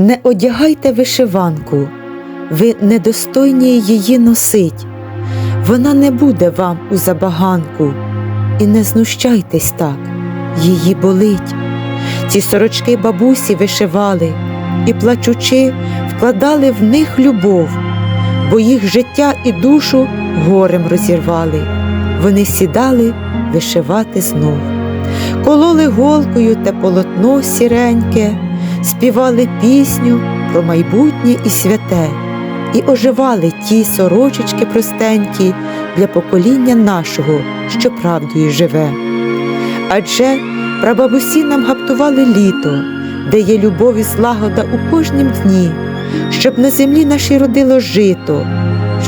Не одягайте вишиванку, ви недостойні її носить, вона не буде вам у забаганку, і не знущайтесь так, її болить. Ці сорочки бабусі вишивали і, плачучи, вкладали в них любов, бо їх життя і душу горем розірвали. Вони сідали вишивати знов, кололи голкою те полотно сіреньке, співали пісню про майбутнє і святе, і оживали ті сорочечки простенькі для покоління нашого, що правдою живе. Адже прабабусі нам гаптували літо, де є любов і злагода у кожнім дні, щоб на землі нашій родило жито,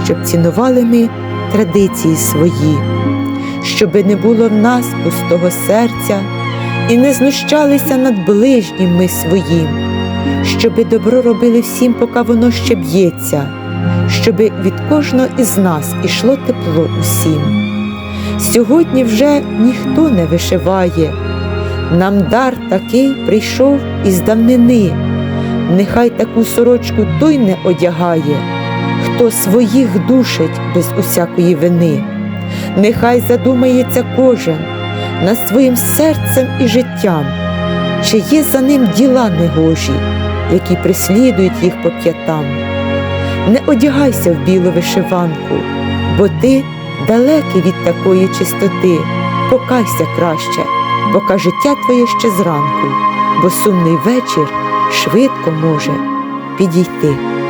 щоб цінували ми традиції свої, щоби не було в нас пустого серця і не знущалися над ближнім ми своїм, щоби добро робили всім, поки воно ще б'ється, щоби від кожного із нас ішло тепло усім. Сьогодні вже ніхто не вишиває, нам дар такий прийшов із давнини, нехай таку сорочку той не одягає, хто своїх душить без усякої вини. Нехай задумається кожен над своїм серцем і життям, чи є за ним діла негожі, які прислідують їх по п'ятам. Не одягайся в білу вишиванку, бо ти далекий від такої чистоти, покайся краще, поки життя твоє ще зранку, бо сумний вечір швидко може підійти.